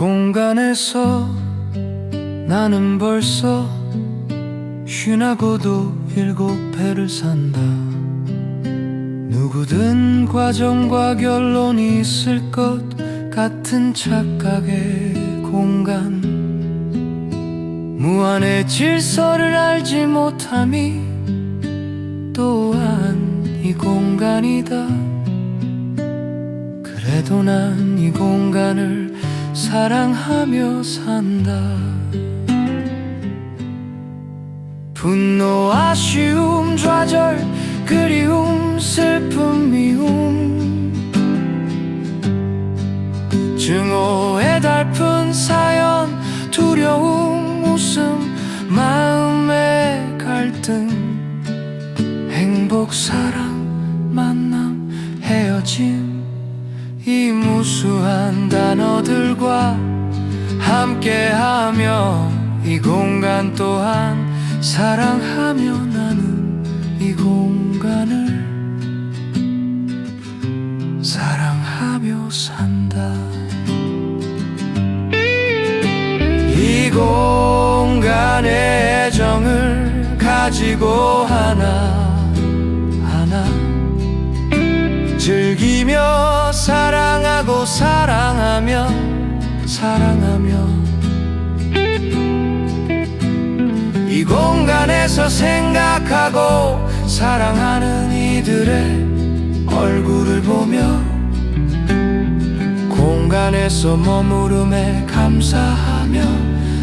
공간에서 나는 벌써 쉰하고도 일곱 배를 산다. 누구든 과정과 결론이 있을 것 같은 착각의 공간. 무한의 질서를 알지 못함이 또한 이 공간이다. 그래도 난 이 공간을 사랑하며 산다. 분노, 아쉬움, 좌절, 그리움, 슬픔, 미움. 증오의 달픈 사연, 두려움, 웃음, 마음의 갈등. 행복, 사랑, 만남, 헤어짐 이 무수한 단어들과 함께하며 이 공간 또한 사랑하며 나는 이 공간을 사랑하며 산다. 이 공간의 애정을 가지고 하나 사랑하며 이 공간에서 생각하고 사랑하는 이들의 얼굴을 보며 공간에서 머무름에 감사하며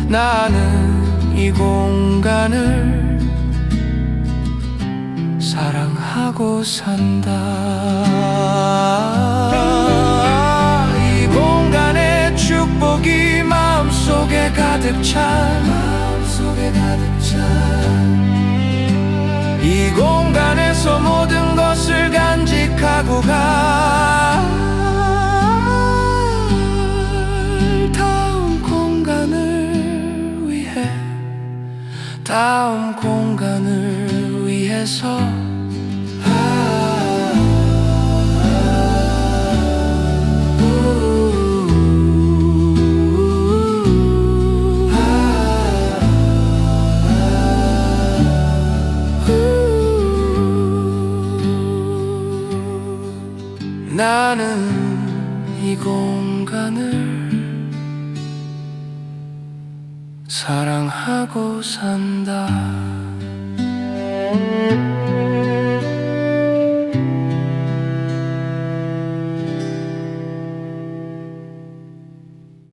나는 이 공간을 사랑하고 산다 가득 찬 마음속에 가득 찬 이 공간에서 모든 것을 간직하고 갈 다음 공간을 위해 다음 공간을 위해서 나는 이 공간을 사랑하고 산다.